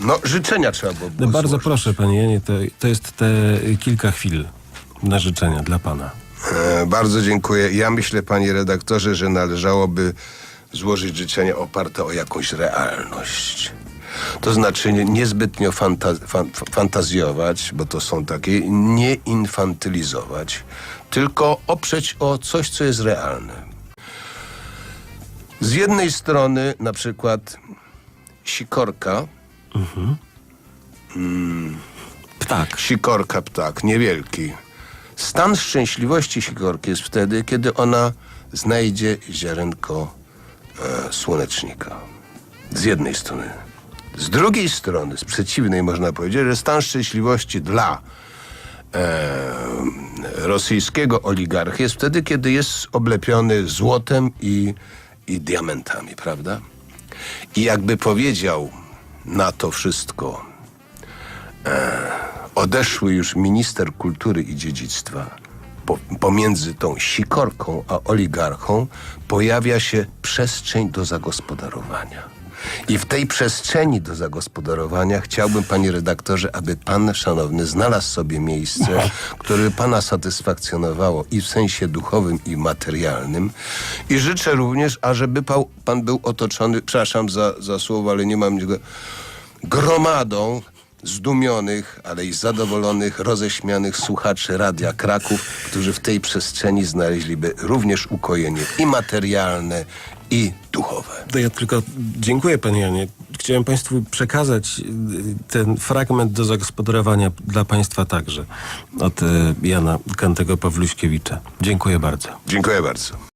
No, życzenia trzeba było No bardzo złożyć. proszę, panie Janie, to, to jest te kilka chwil na życzenia dla pana. E, bardzo dziękuję. Ja myślę, panie redaktorze, że należałoby złożyć życzenia oparte o jakąś realność. To znaczy nie, niezbytnio fan, fantazjować, bo to są takie, nie infantylizować, tylko oprzeć o coś, co jest realne. Z jednej strony na przykład sikorka, Ptak. Sikorka ptak, niewielki. Stan szczęśliwości sikorki jest wtedy, kiedy ona znajdzie ziarenko e, słonecznika. Z jednej strony. Z drugiej strony, z przeciwnej można powiedzieć, że stan szczęśliwości dla e, rosyjskiego oligarchy jest wtedy, kiedy jest oblepiony złotem i, i diamentami, prawda? I jakby powiedział na to wszystko odeszły już minister kultury i dziedzictwa, po, pomiędzy tą sikorką a oligarchą pojawia się przestrzeń do zagospodarowania. I w tej przestrzeni do zagospodarowania chciałbym, panie redaktorze, aby pan, szanowny, znalazł sobie miejsce, które by pana satysfakcjonowało i w sensie duchowym, i materialnym. I życzę również, ażeby pan, pan był otoczony, przepraszam za, za słowo, ale nie mam niego, gromadą zdumionych, ale i zadowolonych, roześmianych słuchaczy Radia Kraków, którzy w tej przestrzeni znaleźliby również ukojenie i materialne, i duchowe. To ja tylko dziękuję panie Janie. Chciałem państwu przekazać y, ten fragment do zagospodarowania dla państwa także od y, Jana Kantego Pawluśkiewicza. Dziękuję bardzo. Dziękuję bardzo.